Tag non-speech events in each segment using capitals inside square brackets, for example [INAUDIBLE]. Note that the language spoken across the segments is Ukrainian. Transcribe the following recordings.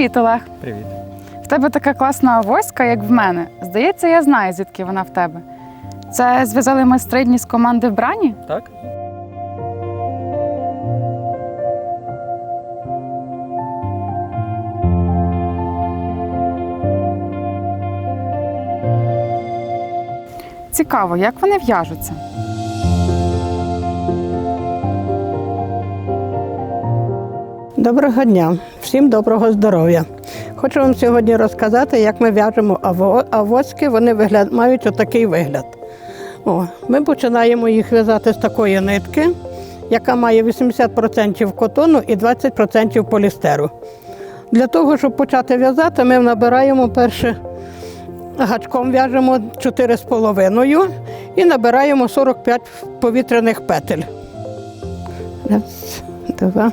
Привіт, Олег. Привіт. В тебе така класна авоська, як в мене. Здається, я знаю, звідки вона в тебе. Це зв'язали майстридні з команди в Брані? Так? Цікаво, як вони в'яжуться. Доброго дня, всім доброго здоров'я. Хочу вам сьогодні розказати, як ми в'яжемо аво- авоськи. Вони вигляд... мають отакий вигляд. О, ми починаємо їх в'язати з такої нитки, яка має 80% котону і 20% полістеру. Для того, щоб почати в'язати, ми набираємо перше гачком в'яжемо 4,5 і набираємо 45 повітряних петель. Раз, два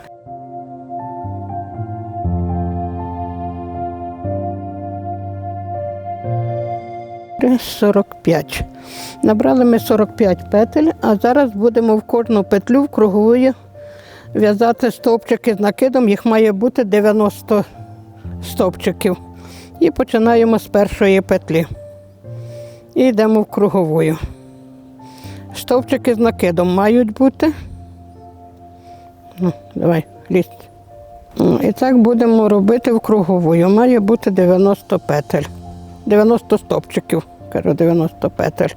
Сорок п'ять. Набрали ми 45 петель, а зараз будемо в кожну петлю в кругової в'язати стовпчики з накидом. Їх має бути 90 стовпчиків. І починаємо з першої петлі. І йдемо в круговою. Стовпчики з накидом мають бути. Ну, давай, лізь. І так будемо робити в круговою. Має бути 90 петель. 90 стовпчиків, кажу, 90 петель.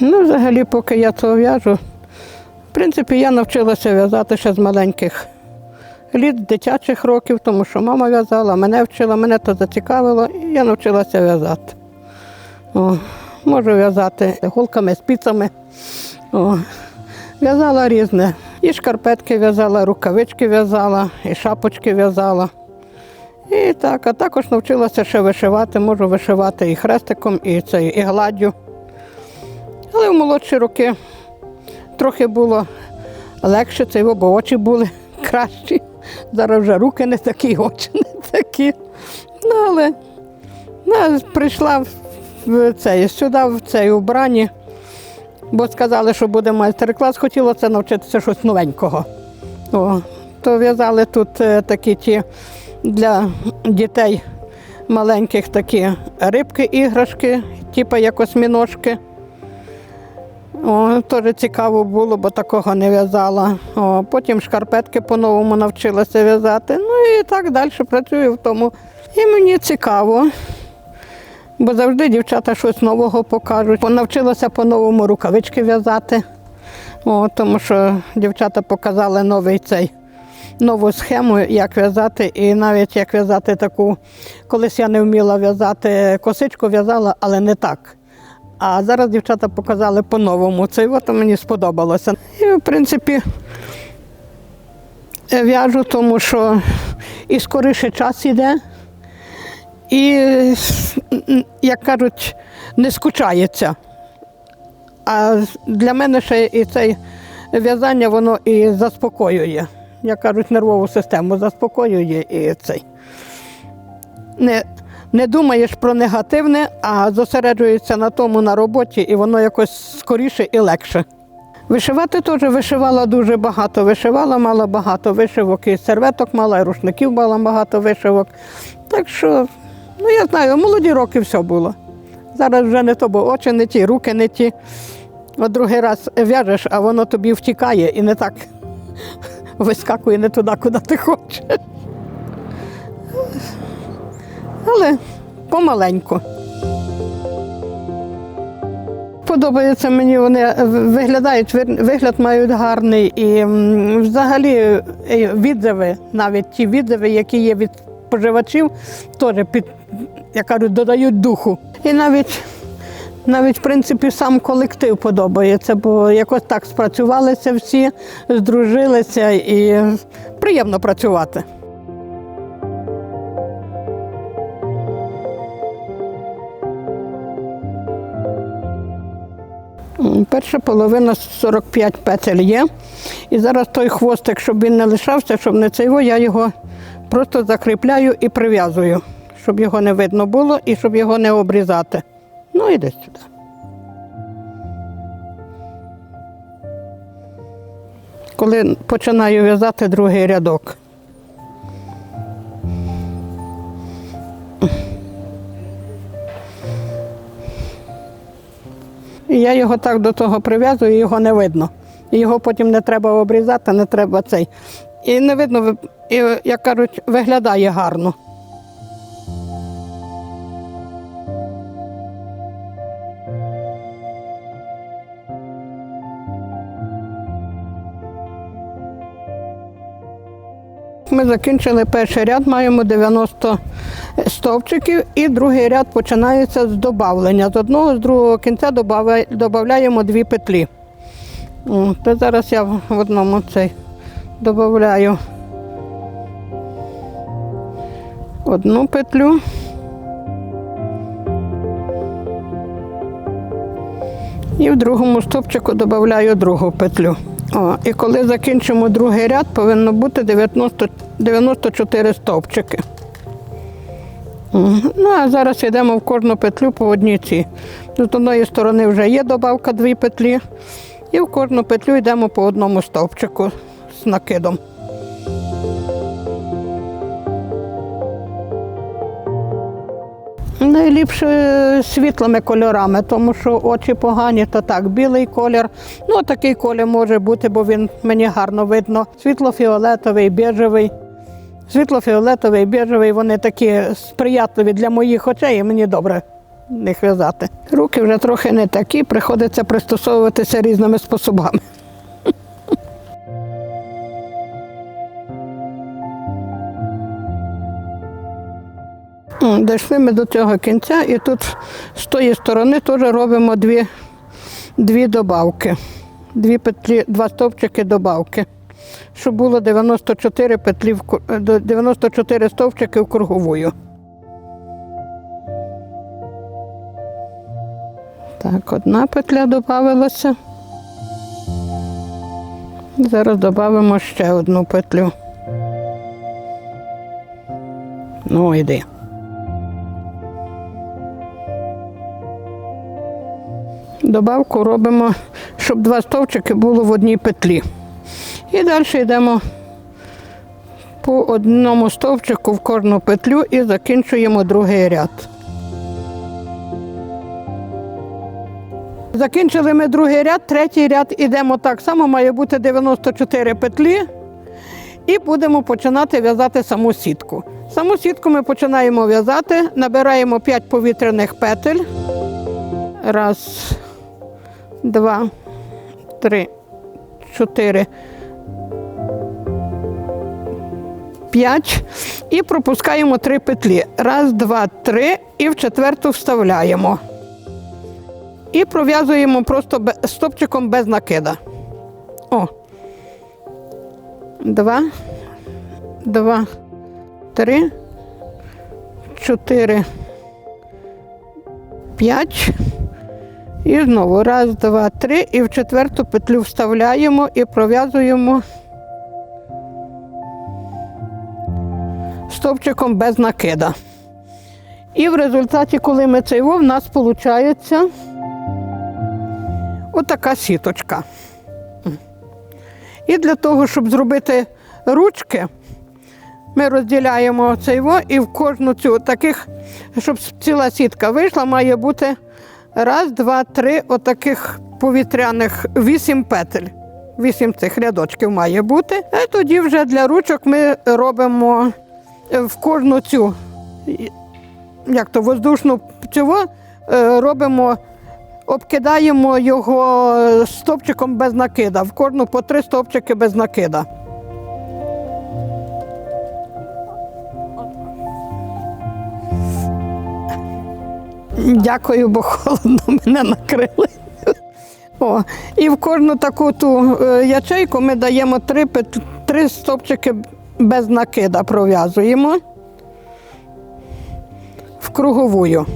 Ну, взагалі, поки я це в'яжу, в принципі, я навчилася в'язати ще з маленьких літ, дитячих років, тому що мама в'язала, мене вчила, мене то зацікавило, і я навчилася в'язати. О, можу в'язати голками, спицями. О, в'язала різне. І шкарпетки в'язала, рукавички в'язала, і шапочки в'язала. І так, а також навчилася ще вишивати, можу вишивати і хрестиком, і, це, і гладдю. Але в молодші роки трохи було легше, це бо очі були [LAUGHS] кращі. Зараз вже руки не такі, очі не такі. Ну, але ну, прийшла в- цей, сюди, в цей убрані, бо сказали, що буде майстер-клас, хотілося навчитися щось новенького. О, то в'язали тут е, такі ті для дітей маленьких такі рибки, іграшки, типу як осьміножки. О, теж цікаво було, бо такого не в'язала. О, потім шкарпетки по-новому навчилася в'язати. Ну і так далі працюю в тому. І мені цікаво, бо завжди дівчата щось нового покажуть. Навчилася по-новому рукавички в'язати, тому що дівчата показали новий цей. Нову схему, як в'язати, і навіть як в'язати таку, колись я не вміла в'язати косичку, в'язала, але не так. А зараз дівчата показали по-новому. Це от мені сподобалося. І, в принципі, в'яжу, тому що і скоріше час йде, і, як кажуть, не скучається. А для мене ще і це в'язання воно і заспокоює. Як кажуть, нервову систему заспокоює і цей. Не, не думаєш про негативне, а зосереджуєшся на тому на роботі, і воно якось скоріше і легше. Вишивати теж вишивала дуже багато. Вишивала, мала багато вишивок, і серветок мала, і рушників мала багато вишивок. Так що, ну я знаю, молоді роки все було. Зараз вже не то, бо очі не ті, руки не ті. От другий раз в'яжеш, а воно тобі втікає і не так вискакує не туди, куди ти хочеш. Але помаленьку. Подобається мені, вони виглядають, вигляд мають гарний і взагалі відзиви, навіть ті відзиви, які є від споживачів, теж під, як кажуть, додають духу. І навіть, навіть в принципі сам колектив подобається, бо якось так спрацювалися всі, здружилися і приємно працювати. Перша половина 45 петель є. І зараз той хвостик, щоб він не лишався, щоб не цейво, я його просто закріпляю і прив'язую, щоб його не видно було і щоб його не обрізати. Ну і десь сюди. Коли починаю в'язати другий рядок. І я його так до того прив'язую, його не видно. Його потім не треба обрізати, не треба цей. І не видно, як кажуть, виглядає гарно. Ми закінчили перший ряд, маємо 90 стовпчиків, і другий ряд починається з додавлення. З одного, з другого кінця додаємо дві петлі. О, зараз я в одному цей додаю одну петлю. І в другому стовпчику додаю другу петлю. О, і коли закінчимо другий ряд, повинно бути 90, 94 стовпчики. Ну, а зараз йдемо в кожну петлю по одній ці. З одної сторони вже є добавка дві петлі, і в кожну петлю йдемо по одному стовпчику з накидом. Найліпше світлими кольорами, тому що очі погані, то так, білий колір. Ну, такий колір може бути, бо він мені гарно видно. Світло-фіолетовий, біжевий. Світло-фіолетовий, біжевий, вони такі сприятливі для моїх очей, і мені добре їх в'язати. Руки вже трохи не такі, приходиться пристосовуватися різними способами. Дійшли ми до цього кінця, і тут з тої сторони теж робимо дві, дві добавки. Дві петлі, два стовпчики добавки. Щоб було 94 петлі в ку- е, до- 94 стовпчики в круговую. Так, одна петля додавалася. Зараз додамо ще одну петлю. Ну, йди. Добавку робимо, щоб два стовпчики було в одній петлі. І далі йдемо по одному стовпчику в кожну петлю і закінчуємо другий ряд. Закінчили ми другий ряд, третій ряд ідемо так само, має бути 94 петлі. І будемо починати в'язати саму сітку. Саму сітку ми починаємо в'язати, набираємо 5 повітряних петель. Раз, два, три, чотири, п'ять. І пропускаємо три петлі. Раз, два, три. І в четверту вставляємо. І пров'язуємо просто стопчиком без накида. О. Два, два, три, чотири, п'ять. І знову раз, два, три. І в четверту петлю вставляємо і пров'язуємо стовпчиком без накида. І в результаті, коли ми цей вов, у нас виходить отака сіточка. І для того, щоб зробити ручки, ми розділяємо цей во і в кожну цю таких, щоб ціла сітка вийшла, має бути раз, два, три отаких повітряних вісім петель. Вісім цих рядочків має бути. А тоді вже для ручок ми робимо е, в кожну цю, як то воздушну цього, е, робимо, обкидаємо його стопчиком без накида. В кожну по три стопчики без накида. Дякую, бо холодно [LAUGHS] мене накрили. О, І в кожну таку ту е, ячейку ми даємо три три стопчики без накида пров'язуємо в круговую.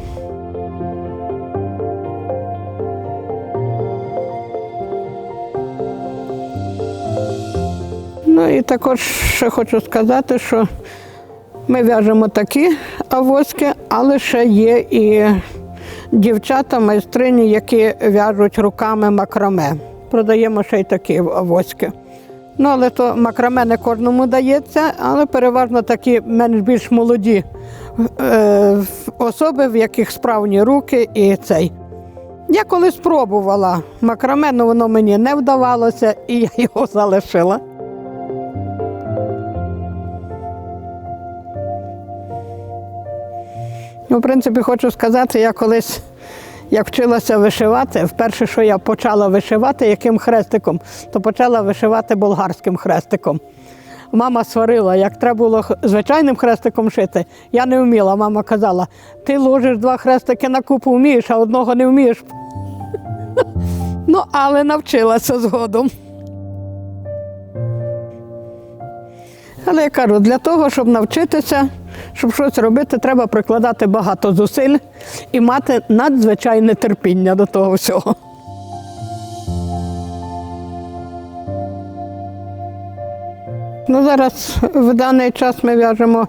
Ну і також ще хочу сказати, що ми в'яжемо такі авоськи, але ще є і дівчата, майстрині, які в'яжуть руками макраме. Продаємо ще й такі авоськи. Ну, але то макраме не кожному дається, але переважно такі менш більш молоді е, особи, в яких справні руки і цей. Я колись спробувала макраме, але воно мені не вдавалося, і я його залишила. Ну, в принципі, хочу сказати, я колись, як вчилася вишивати, вперше, що я почала вишивати яким хрестиком, то почала вишивати болгарським хрестиком. Мама сварила, як треба було звичайним хрестиком шити. Я не вміла. Мама казала, ти ложиш два хрестики на купу вмієш, а одного не вмієш. [LAUGHS] Ну, але навчилася згодом. Але я кажу, для того, щоб навчитися, щоб щось робити, треба прикладати багато зусиль і мати надзвичайне терпіння до того всього. Ну, зараз в даний час ми в'яжемо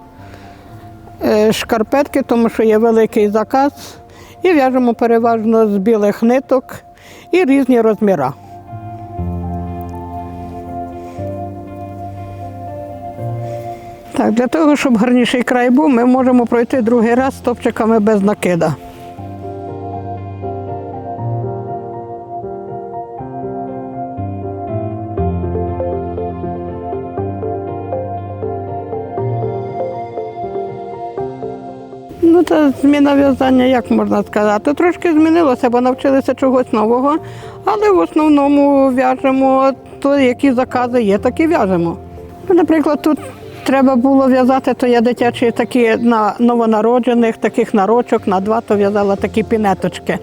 е, шкарпетки, тому що є великий заказ, і в'яжемо переважно з білих ниток і різні розміри. Так, для того, щоб гарніший край був, ми можемо пройти другий раз стопчиками без накида. Ну, та зміна в'язання, як можна сказати, трошки змінилося, бо навчилися чогось нового, але в основному в'яжемо то, які закази є, так і в'яжемо. Наприклад, тут треба було в'язати, то я дитячі такі на новонароджених, таких нарочок на два, то в'язала такі пінеточки.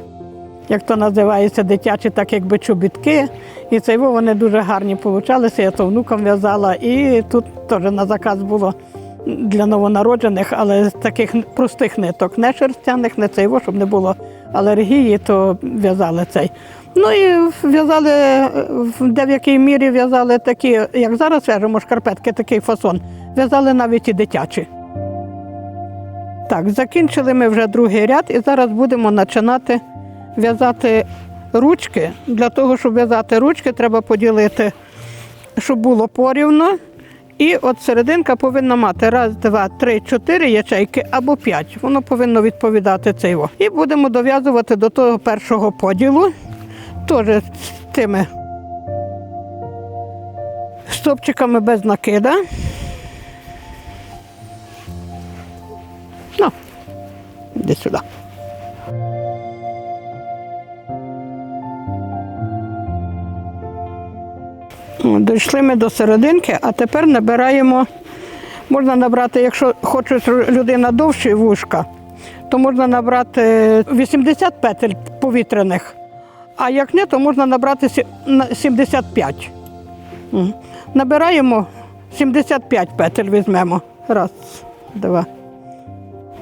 Як то називається, дитячі, так якби чобітки. І це вони дуже гарні получалися. Я то внукам в'язала. І тут теж на заказ було для новонароджених, але з таких простих ниток, не шерстяних, не цей, щоб не було алергії, то в'язали цей. Ну і в'язали в деякій мірі в'язали такі, як зараз в'яжемо шкарпетки, такий фасон. В'язали навіть і дитячі. Так, закінчили ми вже другий ряд і зараз будемо починати в'язати ручки. Для того, щоб в'язати ручки, треба поділити, щоб було порівно. І от серединка повинна мати раз, два, три, чотири ячейки або п'ять. Воно повинно відповідати цей. І будемо дов'язувати до того першого поділу, теж з тими стопчиками без накида. Ну, іди сюди. Дійшли ми до серединки, а тепер набираємо. Можна набрати, якщо хоче людина довші вушка, то можна набрати 80 петель повітряних. А як не, то можна набрати 75. Набираємо 75 петель візьмемо. Раз, два,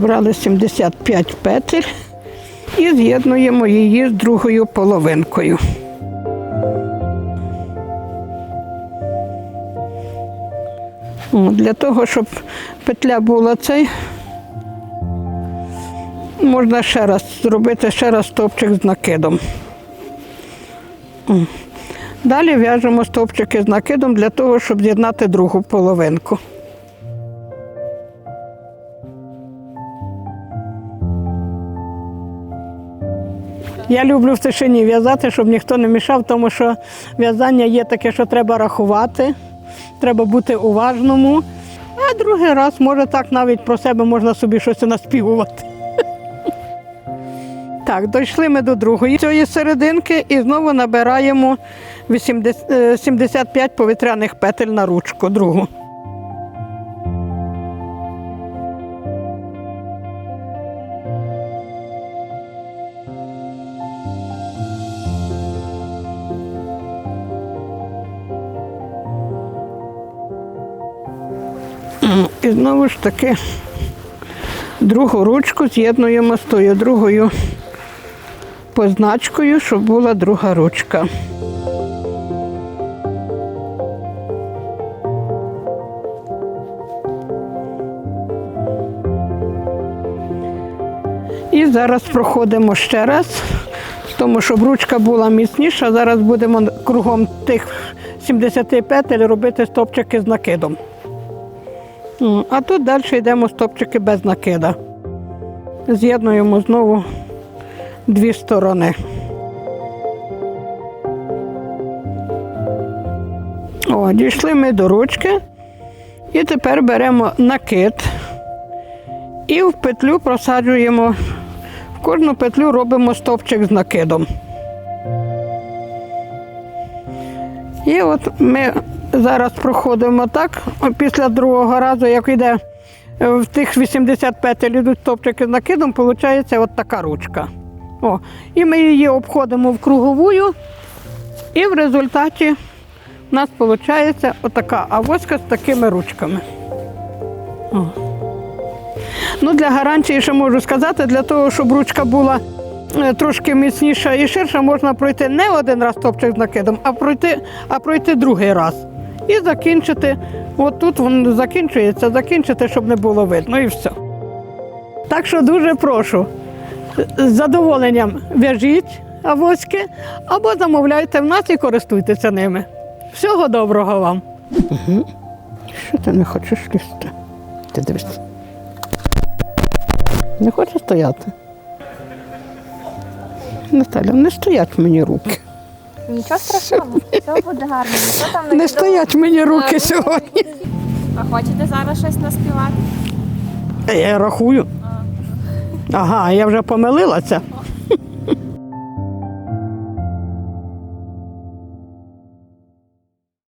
Набрали 75 петель і з'єднуємо її з другою половинкою. Для того, щоб петля була цей, можна ще раз зробити ще раз стовпчик з накидом. Далі в'яжемо стовпчики з накидом для того, щоб з'єднати другу половинку. Я люблю в тишині в'язати, щоб ніхто не мішав, тому що в'язання є таке, що треба рахувати, треба бути уважному. А другий раз, може, так навіть про себе можна собі щось наспівувати. [LAUGHS] Так, дійшли ми до другої цієї серединки і знову набираємо 80, е, 75 повітряних петель на ручку другу. І знову ж таки другу ручку з'єднуємо з тою другою позначкою, щоб була друга ручка. І зараз проходимо ще раз, тому щоб ручка була міцніша. Зараз будемо кругом тих 70 петель робити стопчики з накидом. А тут далі йдемо стопчики без накида. З'єднуємо знову дві сторони. О, дійшли ми до ручки. І тепер беремо накид і в петлю просаджуємо. В кожну петлю робимо стовпчик з накидом. І от ми зараз проходимо так. Після другого разу, як йде в тих 80 петель йдуть стовпчики з накидом, виходить от така ручка. О, і ми її обходимо в круговую, і в результаті у нас виходить отака авоська з такими ручками. О. Ну, для гарантії ще можу сказати, для того, щоб ручка була е, трошки міцніша і ширша, можна пройти не один раз топчик з накидом, а пройти, а пройти другий раз. І закінчити. От тут він закінчується, закінчити, щоб не було видно, і все. Так що дуже прошу, з задоволенням в'яжіть авоськи або замовляйте в нас і користуйтеся ними. Всього доброго вам. Угу. Що ти не хочеш лізти? Ти дивись. Не хочеш стояти? Наталя, не стоять мені руки. Нічого страшного, все буде гарно. нічого там не, Не стоять мені руки [LAUGHS] сьогодні. А хочете зараз щось наспівати? Я рахую. Ага, я вже помилилася.